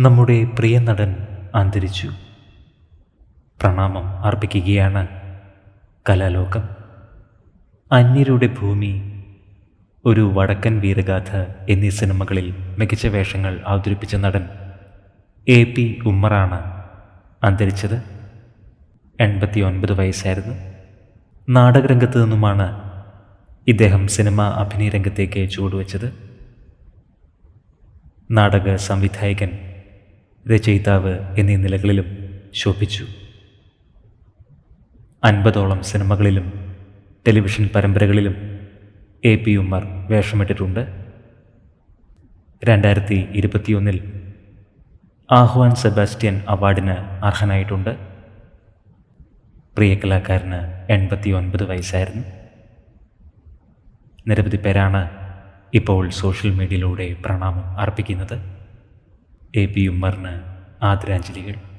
നമ്മുടെ പ്രിയ നടൻ അന്തരിച്ചു. പ്രണാമം അർപ്പിക്കുകയാണ് കലാലോകം. അന്യരുടെ ഭൂമി ഒരു വടക്കൻ വീരഗാഥ എന്നീ സിനിമകളിൽ മികച്ച വേഷങ്ങൾ അവതരിപ്പിച്ച നടൻ എ പി ഉമ്മറാണ് അന്തരിച്ചത്. എൺപത്തി ഒൻപത് വയസ്സായിരുന്നു. നാടകരംഗത്ത് നിന്നുമാണ് ഇദ്ദേഹം സിനിമ അഭിനയ രംഗത്തേക്ക് ചുവടുവെച്ചത്. നാടക സംവിധായകൻ രചയിതാവ് എന്നീ നിലകളിലും ശോഭിച്ചു. അൻപതോളം സിനിമകളിലും ടെലിവിഷൻ പരമ്പരകളിലും എ പി ഉമ്മർ വേഷമിട്ടിട്ടുണ്ട്. രണ്ടായിരത്തി ഇരുപത്തിയൊന്നിൽ ആഹ്വാൻ സെബാസ്റ്റ്യൻ അവാർഡിന് അർഹനായിട്ടുണ്ട്. പ്രിയ കലാകാരന് എൺപത്തി ഒൻപത് വയസ്സായിരുന്നു. നിരവധി പേരാണ് ഇപ്പോൾ സോഷ്യൽ മീഡിയയിലൂടെ പ്രണാമം അർപ്പിക്കുന്നത്. എ പി ഉമ്മറിന് ആദരാഞ്ജലികൾ.